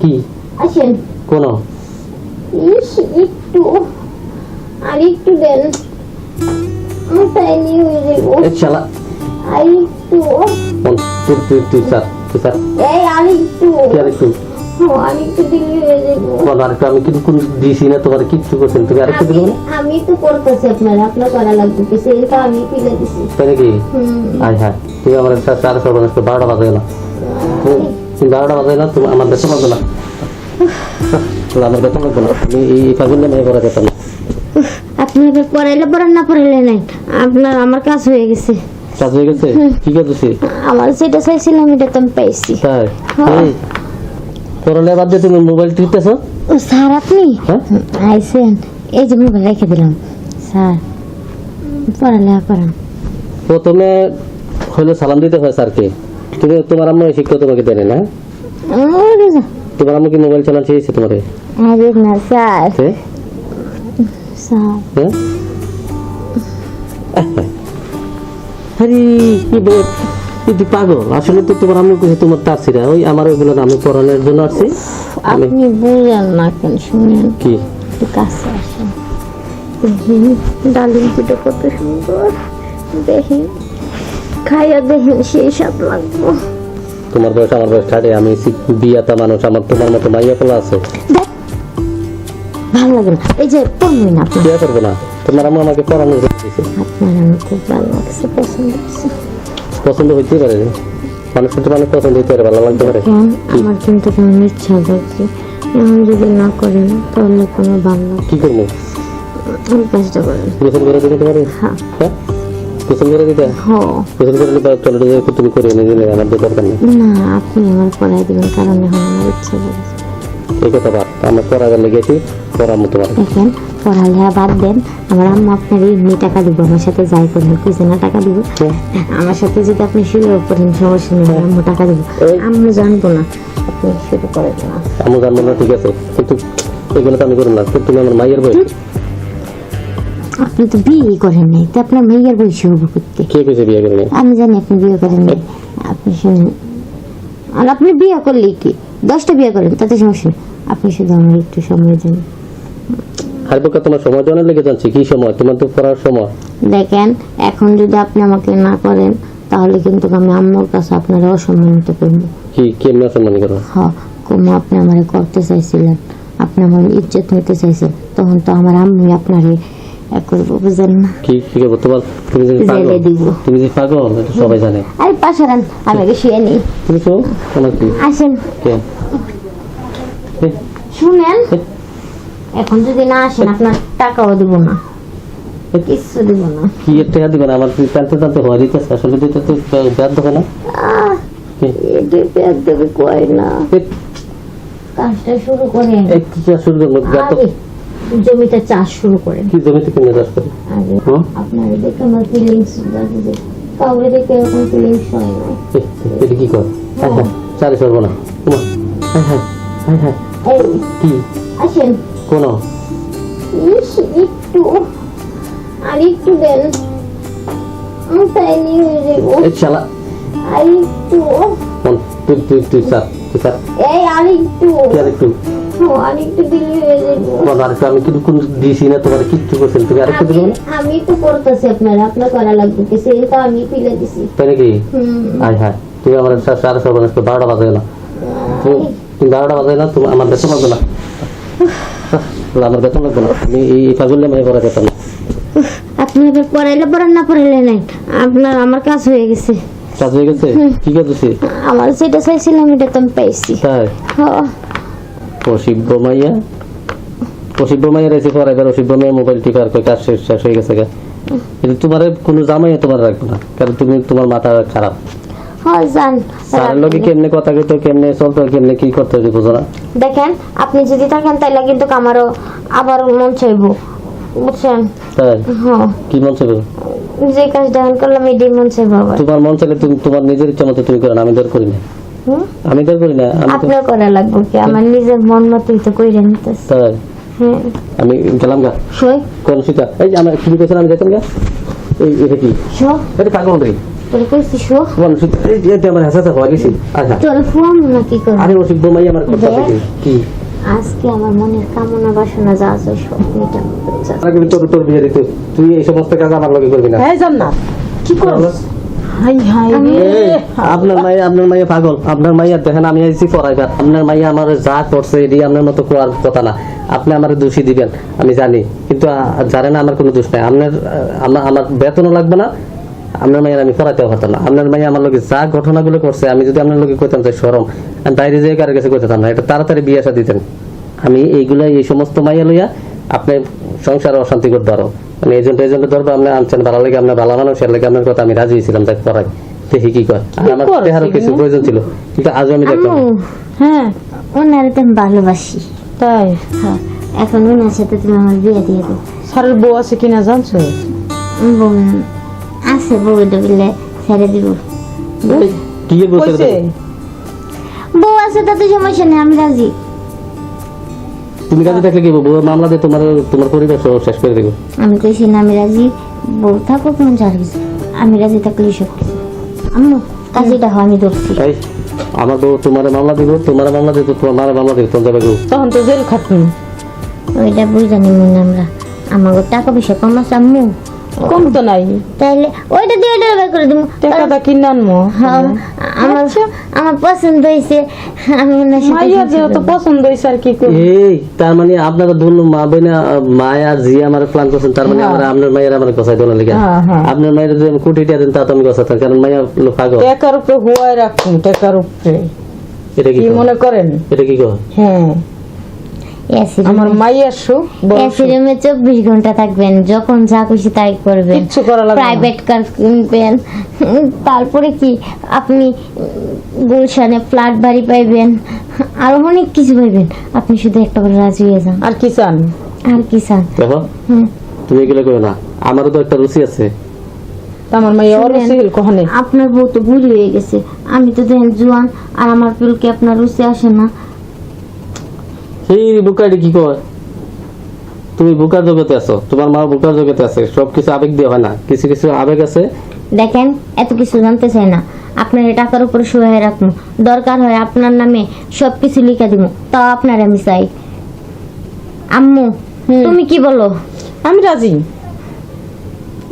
কি? আসেন। কোন? ইস একটু আর একটু দেন। তাই নিয়ে হয়ে যাব। শালা। আর একটু। তুই তুই তুই স্যার তুই স্যার। এই আর একটু। আর একটু। আর আমি কিন্তু কোন দিছি না তোমার কিচ্ছু করছেন তুমি আরেকটু আমি আমি তো করতেছি আপনার আপনার করা লাগবে। সেইটা আমি ফেলে দিছি। তাই নাকি? হ্যাঁ। তুমি আমার সর্বনাশ বারোটা বাজে না তুমি বারোটা বাজে না তুমি আমার বেতন লাগবে না। আমার বেতন লাগবে না। আমি এই পাগল করা যেতাম না পড়াইলে পড়ান না পড়াইলে নাই। আপনার আমার কাজ হয়ে গেছে। কাজ হয়ে গেছে? কি করতেছি আমার যেটা চাইছিলাম এটা তো আমি পাইছি। তাই? হ্যাঁ। পড়ালে বাদ দিয়ে তুমি মোবাইল টিপতেছ? স্যার আপনি? হ্যাঁ? আইসেন এই যে মোবাইল রেখে দিলাম। স্যার পড়ালেখা করান। প্রথমে হইলে সালাম দিতে হয় স্যারকে। তুমি তোমার আম্মু শিক্ষা তোমাকে দেনে না? তোমার আম্মু কি মোবাইল চালান চেয়েছে তোমাকে? আরে না স্যার। স্যার। আরে কি বে তুই পাগল? আসলে তো তোমার আম্মু কিছু তোমার তাসিরা ওই আমার ওইগুলো আমি পড়ানোর জন্য আসছি। আমি আপনি বুঝেন না কেন শুনেন। কি? কাছে আসেন। ডালিম পিঠা কত সুন্দর। দেখেন। খাইয়া দেখেন সেই স্বাদ লাগবো। তোমার বয়স আমার বয়স ছাড়ে আমি বিয়াতা মানুষ আমার তোমার মতো মাইয়া পোলা আছে। ভালো লাগে না। এই যে পড়বেন না বিয়া করব না। তোমার আম্মু আমাকে জন্য দিয়েছে আপনার আমার খুব ভালো লাগছে পছন্দ হচ্ছে। পছন্দ হইতেই পারে মানুষের তো মানুষ পছন্দ হইতে পারে ভালো লাগতে পারে। আমার কিন্তু কেমন ইচ্ছা করছে এখন যদি না করেন তাহলে কোনো ভালো কি করব? আমি কাজটা করেন করে দিতে পারে? হ্যাঁ। হ্যাঁ? গোসল করে দিতে? হ গোসল করে দিতে টয়লেটে যাই তুমি করে এনে দিলে আমার তো দরকার নেই না আপনি আমার পড়াই দিবেন কারণ এখন আমার ইচ্ছা করছে এই কথা বাদ আমার পড়াবার লেগেছি পড়ামো তোমার দেখেন পড়ালেখা বাদ দেন আমার আম্মা আপনার এমনি টাকা দিব আমার সাথে যাই করেন কিছু না টাকা দিব? আমার সাথে যদি আপনি শুরু করেন সমস্যা নেই আম্মু টাকা দিব। আম্মু জানব না আপনি শুরু করেন না আমি জানব না ঠিক আছে কিন্তু এগুলো তো আমি করব না তুমি আমার মায়ের বই আপনি তো বিয়ে করেন নাই তো আপনার মেয়ের বয়সী হব করতে কে কেছে বিয়ে করে নেই? আমি জানি আপনি বিয়ে করেন নাই। আপনি শুনুন আর আপনি বিয়ে করলে কি? দশটা বিয়ে করেন তাতে সমস্যা আপনি শুধু আমার একটু সময় দেন। আর বোকা তোমার সময় অনেক লেগে যাচ্ছে কি সময়? তোমার তো পড়ার সময়। দেখেন এখন যদি আপনি আমাকে না করেন তাহলে কিন্তু আমি আম্মুর কাছে আপনারা অসম্মানিত করব। কি কেমনি সম্মানী করো? হ como আপনি আমারে করতে চাইছিলেন। আপনি আমার ইজ্জত নিতে চাইছেন তখন তো আমার আম্মু আপনারে করব কি কি তোমার তুমি যে পাগল? তুমি যে পাগল? এটা সবাই জানে। আরে পাশারান আমি আগে শুয়ে নিই। তুমি তো কি? আসেন। শুনেন? এখন যদি না আসেন আপনার টাকাও দিব না। কিচ্ছু দিব না। কি টাকা দিবে না আমার টানতে হওয়া দিতেছে আসলে দিতে তো না? এটি কয় না? কাজটা শুরু করেন। এই কি শুরু করব? জমিতে চাষ শুরু করেন। কি জমিতে কিনে চাষ করি হুম? আপনার দেখে আমার ফিলিংস যে কাউকে দেখে এরকম ফিলিংস হয় না। এটা কি কর? হ্যাঁ হ্যাঁ সরবো না। হ্যাঁ হ্যাঁ হ্যাঁ হ্যাঁ। কি? আসেন। কোন? একটু আর একটু দেন। তাই নিয়ে হয়ে যাব। এই শালা। আর একটু। কোন তুই তুই তুই স্যার তুই স্যার এই আর একটু। আর একটু। ও, আর একটু দিলে যাব। কোন আরেকটু আমি কিন্তু কোন দিছি না তোমার কিচ্ছু করছেন তুমি আরেকটু আমি না আমি তো করতেছি আপনার আপনার করা লাগবে কি? আমি ফেলে দিছি। তাই নাকি? আয় হ্যাঁ তুমি আমার সাড়ে সর্বনাশ করে বারোটা বাজে না তুমি তুমি বারোটা বাজে না তুমি আমার বেতন লাগবে না। আমার বেতন লাগবে না। আমি এই পাগল নিয়ে করা যেতাম না। আপনি এবার পড়াইলে পড়ান না পড়াইলে নাই। আপনার আমার কাজ হয়ে গেছে। কাজ হয়ে গেছে? কি করতেছি আমার যেটা চাইছিলাম এটা তো আমি পাইছি। তাই? হ্যাঁ অশিব্য মাইয়া অশিব্য মাইয়া রয়েছে পরে এবার অশিব্য মাইয়া মোবাইল টিপার কই কাজ শেষ শেষ হয়ে গেছে কিন্তু তোমার কোনো জামাই তোমার রাখব না কারণ তুমি তোমার মাথা খারাপ। জান। স্যারের লোকে কেমনে কথা কইতো কেমনে চলতো কেমনে কি করতে হইতো বুঝো না। দেখেন আপনি যদি থাকেন তাহলে কিন্তু আমারও আবার মন চাইব। বুঝছেন? হ্যাঁ। কি মন চাইবে? যে কাজটা এখন করলাম এটাই মন চাইব তোমার মন চাইলে তুমি তোমার নিজের ইচ্ছা মতো তুমি করো আমি ধর করি না? আমি ধর করি না আপনার করা লাগবে কি? আমার নিজের মন মতোই তো কইরে নিতেছে। তাই। হ্যাঁ। আমি গেলাম গা। সই কোন সীতা? এই যে আমার কি কইছেন আমি যেতাম গা। এই এটা কি? শো। এটা পাগল রে আচ্ছা। কি আজকে আমার মনের কামনা বাসনা যা আছে সব মেটানো। তোর তোর বিয়ে দিতে তুই এই সমস্ত কাজ আমার লগে করবি না। জান্নাত কি করছ আপনার আমি যা যা যদি আপনার লোকে যে সরম বাইরে যেয়ে কারও কাছে না। এটা তাড়াতাড়ি বিয়ে আসা দিতেন। আমি এইগুলা এই সমস্ত মাইয়া লইয়া, আপনি সংসারে অশান্তি করতে পারো। মানে এজেন্ট এজেন্ট ধরবো আপনি আনছেন ভালো লাগে আপনার ভালো মানুষ এর লাগে আপনার কথা আমি রাজি তাই পড়াই দেখি কি আর আমার কিছু প্রয়োজন ছিল কিন্তু আজও আমি দেখলাম হ্যাঁ ওনারে তো ভালোবাসি। তাই হ্যাঁ এখন ওনার সাথে তুমি আমার বিয়ে দিয়ে দাও। স্যারের বউ আছে কিনা জানছো? আছে বউ ডুবিলে ছেড়ে দিব। কি বউ আছে তাতে সমস্যা নেই আমি রাজি। তুমি কাজে থাকলে কি বলব? মামলা দিয়ে তোমার তোমার পরিবার সব শেষ করে দেবো। আমি কইছি না আমি রাজি বউ থাকুক মন যার আমি রাজি থাকলে সব আম্মু কাজেটা হয় আমি ধরছি। তাই আমার বউ তোমার মামলা দিব তোমার মামলা দিব তোমার মার মামলা দিব তোমার যাবে গো। তখন তো জেল খাটনি। ওইটা বুঝানি মন আমরা। আমাকে টাকা পয়সা কম আছে আম্মু। কম তো নাই। তাইলে ওইটা দিয়ে ওইটা বের করে দিব টাকাটা কিনে আনব হ্যাঁ, আমার আমার পছন্দ হয়েছে আমি ওনার মাইয়া যেহেতু পছন্দ হয়েছে আর কি করব এই তার মানে আপনারা দুল মা বোনা মায়া জি আমার প্ল্যান করছেন তার মানে হ্যাঁ। আমার আপনার মায়ের আমার কথাই দোনা লেগে হ্যাঁ, হ্যাঁ। আপনার মায়ের যদি আমি কোটি টাকা দেন তা তো আমি কথাতাম কারণ মায়া হলো পাগল। টাকার উপরে হুয়াই রাখুন টাকার উপরে। এটা কি মনে করেন? এটা কি কয় হ্যাঁ। আমার এসি রুমে চব্বিশ ঘণ্টা থাকবেন যখন যা খুশি তাই করবেন। কিচ্ছু করা লাগবে প্রাইভেট কার কিনবেন। তারপরে কি আপনি গুলশানে ফ্ল্যাট বাড়ি পাইবেন আরও অনেক কিছু পাইবেন। আপনি শুধু একটা করে রাজি হয়ে যান। আর কি চান? আর কি চান? দেখো তুমি এগুলো করো না। আমারও তো একটা রুচি আছে। আমার মাইয়া আপনার বউ তো বুড়ি হয়ে গেছে। আমি তো দেখেন জোয়ান আর আমার পিলকে আপনার রুচি আসে না। সেই বুকারি কি কয়? তুমি বুকার জগতে আছো তোমার মা বুকার জগতে আছে সব কিছু আবেগ দিয়ে হয় না। কিছু কিছু আবেগ আছে? দেখেন এত কিছু জানতে চাই না। আপনার টাকার উপর শুয়ে রাখব দরকার হয় আপনার নামে সব কিছু লিখে দিব তাও আপনার আমি চাই। আম্মু তুমি কি বলো? আমি রাজি।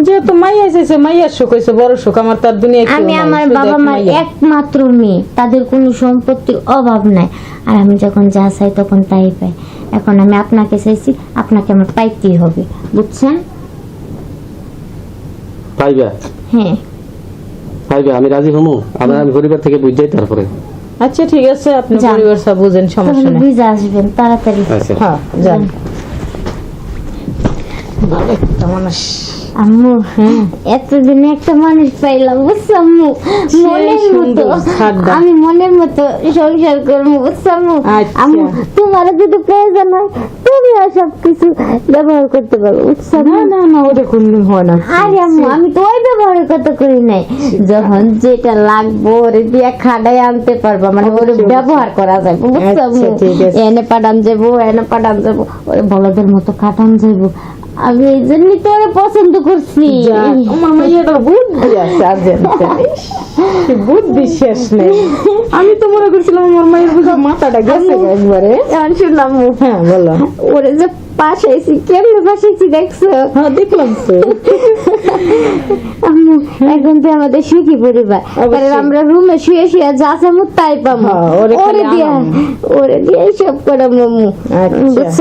যেহেতু মাইয়া মাইয়ার হয়েছে বড় শোক আমার তার দুনিয়া আমি আমার বাবা মার একমাত্র মেয়ে তাদের কোনো সম্পত্তির অভাব নাই। আর আমি যখন যা চাই তখন তাই পাই। এখন আমি আপনাকে চাইছি আপনাকে আমার পাইতেই হবে বুঝছেন? পাইবা? হ্যাঁ। পাইবা আমি রাজি হমু? আমার আমি পরিবার থেকে বুঝাই তারপরে। আচ্ছা ঠিক আছে আপনি। পরিবার সব বুঝেন সমস্যা নেই। বুঝে আসবেন তাড়াতাড়ি। আচ্ছা। হ্যাঁ যান। ভালো একটা মানুষ। আম্মু এতদিনে একটা মানুষ পাইলাম বুঝছ আম্মু? মনের মতো। আমি মনের মতো সংসার করব বুঝছ আম্মু? আচ্ছা। আম্মু তোমার যদি প্রয়োজন হয় তুমি সব কিছু ব্যবহার করতে পারো বুঝছ না না না ওটা কোনদিন হয় না। আরে আম্মু আমি তো ওই ব্যবহারের কথা করি নাই। যখন যেটা লাগবো ওরে দিয়ে খাড়াই আনতে পারবা মানে ওরে ব্যবহার করা যাবে বুঝছ আচ্ছা, আম্মু? এনে পাঠান যাব এনে পাঠান যাব ওরে বলদের মতো কাটান যাব আমি এই জন্যই তো ওরে পছন্দ করছি। আমার বুদ্ধি আছে আর জানতে বুদ্ধি শেষ নেই। আমি তো মনে করছিলাম আমার মায়ের বুঝে মাথাটা গেছে একবারে। এখন শুনলাম হ্যাঁ বলো। ওরে যে পাশাইছি কেমনে পাশাইছি দেখছ? হ্যাঁ দেখলাম তো। এখন তো আমাদের সুখী পরিবার। কারণ আমরা রুমে শুয়ে শুয়ে যা চামু তাই পাবো। হ্যাঁ, ওরে দিয়া ওরে দিয়ে সব করে মামু। আচ্ছা। বুঝছ